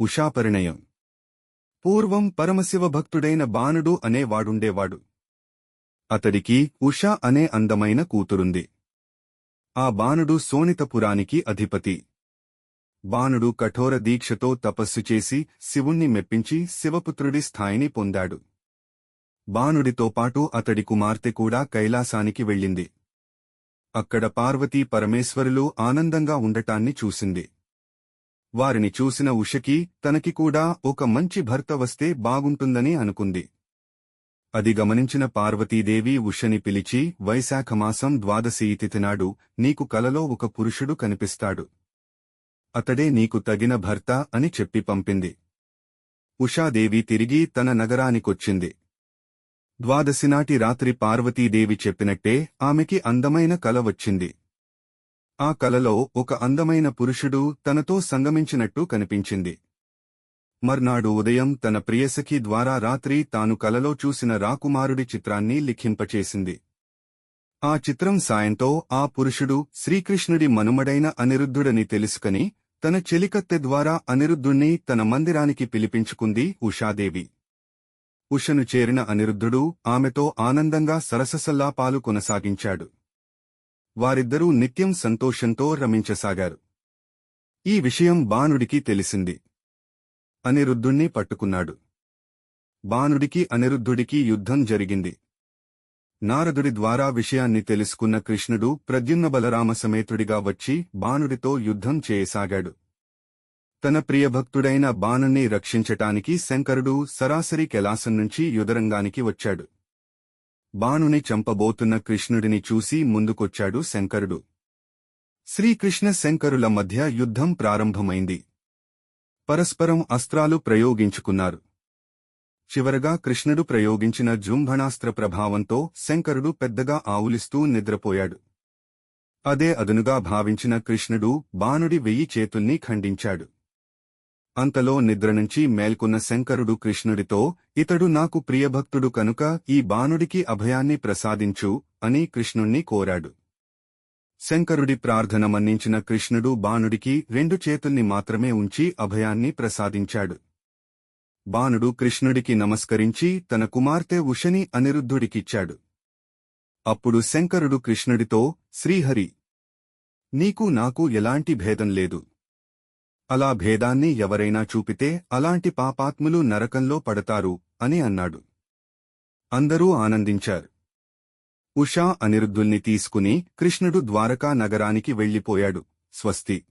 ఉషాపరిణయం. పూర్వం పరమశివ భక్తుడైన బాణుడు అనేవాడుండేవాడు అతడికి ఉషా అనే అందమైన కూతురుంది. ఆ బాణుడు సోనితపురానికి అధిపతి. బాణుడు కఠోర దీక్షతో తపస్సు చేసి శివుణ్ణి మెప్పించి శివపుత్రుడి స్థాయిని పొందాడు. బాణుడితో పాటు అతడి కుమార్తె కూడా కైలాసానికి వెళ్ళింది. అక్కడ పార్వతీ పరమేశ్వరులు ఆనందంగా ఉండటాన్ని చూసింది. వారిని చూసిన ఉషకి తనకి కూడా ఒక మంచి భర్త వస్తే బాగుంటుందని అనుకుంది. అది గమనించిన పార్వతీదేవి ఉషని పిలిచి వైశాఖమాసం ద్వాదశి తిథినాడు నీకు కలలో ఒక పురుషుడు కనిపిస్తాడు. అతడే నీకు తగిన భర్త అని చెప్పి పంపింది. ఉషాదేవి తిరిగి తన నగరానికొచ్చింది. ద్వాదశినాటి రాత్రి పార్వతీదేవి చెప్పినట్టే ఆమెకి అందమైన కల వచ్చింది. ఆ కలలో ఒక అందమైన పురుషుడు తనతో సంగమించినట్టు కనిపించింది. మర్నాడు ఉదయం తన ప్రియసఖి ద్వారా రాత్రి తాను కలలో చూసిన రాకుమారుడి చిత్రాన్ని లిఖింపచేసింది. ఆ చిత్రం సాయంతో ఆ పురుషుడు శ్రీకృష్ణుడి మనుమడైన అనిరుద్ధుడని తెలుసుకని తన చెలికత్తె ద్వారా అనిరుద్ధుణ్ణి తన మందిరానికి పిలిపించుకుంది ఉషాదేవి. ఉషను చేరిన అనిరుద్ధుడు ఆమెతో ఆనందంగా సరససల్లాపాలు కొనసాగించాడు. వారిద్దరూ నిత్యం సంతోషంతో రమించసాగారు. ఈ విషయం బాణుడికి తెలిసింది. అనిరుద్ధుణ్ణి పట్టుకున్నాడు. బాణుడికి అనిరుద్ధుడికి యుద్ధం జరిగింది. నారదుడి ద్వారా విషయాన్ని తెలుసుకున్న కృష్ణుడు ప్రద్యుమ్న బలరామ సమేతుడిగా వచ్చి బాణుడితో యుద్ధం చేయసాగాడు. తన ప్రియభక్తుడైన బాణుణ్ణి రక్షించటానికి శంకరుడు సరాసరి కెలాసం నుంచి యుధరంగానికి వచ్చాడు. బాణుని చంపబోతున్న కృష్ణుడిని చూసి ముందుకొచ్చాడు శంకరుడు. శ్రీకృష్ణ శంకరుల మధ్య యుద్ధం ప్రారంభమైంది. పరస్పరం అస్త్రాలు ప్రయోగించుకున్నారు. చివరగా కృష్ణుడు ప్రయోగించిన జుంభణాస్త్ర ప్రభావంతో శంకరుడు పెద్దగా ఆవులిస్తూ నిద్రపోయాడు. అదే అదునుగా భావించిన కృష్ణుడు బాణుడి వెయ్యి చేతుల్ని ఖండించాడు. అంతలో నిద్ర నుంచి మేల్కొన్న శంకరుడు కృష్ణుడితో ఇతడు నాకు ప్రియభక్తుడు కనుక ఈ బాణుడికి అభయాన్ని ప్రసాదించు అని కృష్ణుణ్ణి కోరాడు. శంకరుడి ప్రార్థన మన్నించిన కృష్ణుడు బాణుడికి రెండు చేతుల్ని మాత్రమే ఉంచి అభయాన్ని ప్రసాదించాడు. బాణుడు కృష్ణుడికి నమస్కరించి తన కుమార్తె ఉషని అనిరుద్ధుడికిచ్చాడు. అప్పుడు శంకరుడు కృష్ణుడితో శ్రీహరి నీకు నాకు ఎలాంటి భేదం లేదు. అలా భేదాన్ని ఎవరైనా చూపితే అలాంటి పాపాత్ములు నరకంలో పడతారు అని అన్నాడు. అందరూ ఆనందించారు. ఉషా అనిరుద్ధుల్ని తీసుకుని కృష్ణుడు ద్వారకా నగరానికి వెళ్ళిపోయాడు. స్వస్తి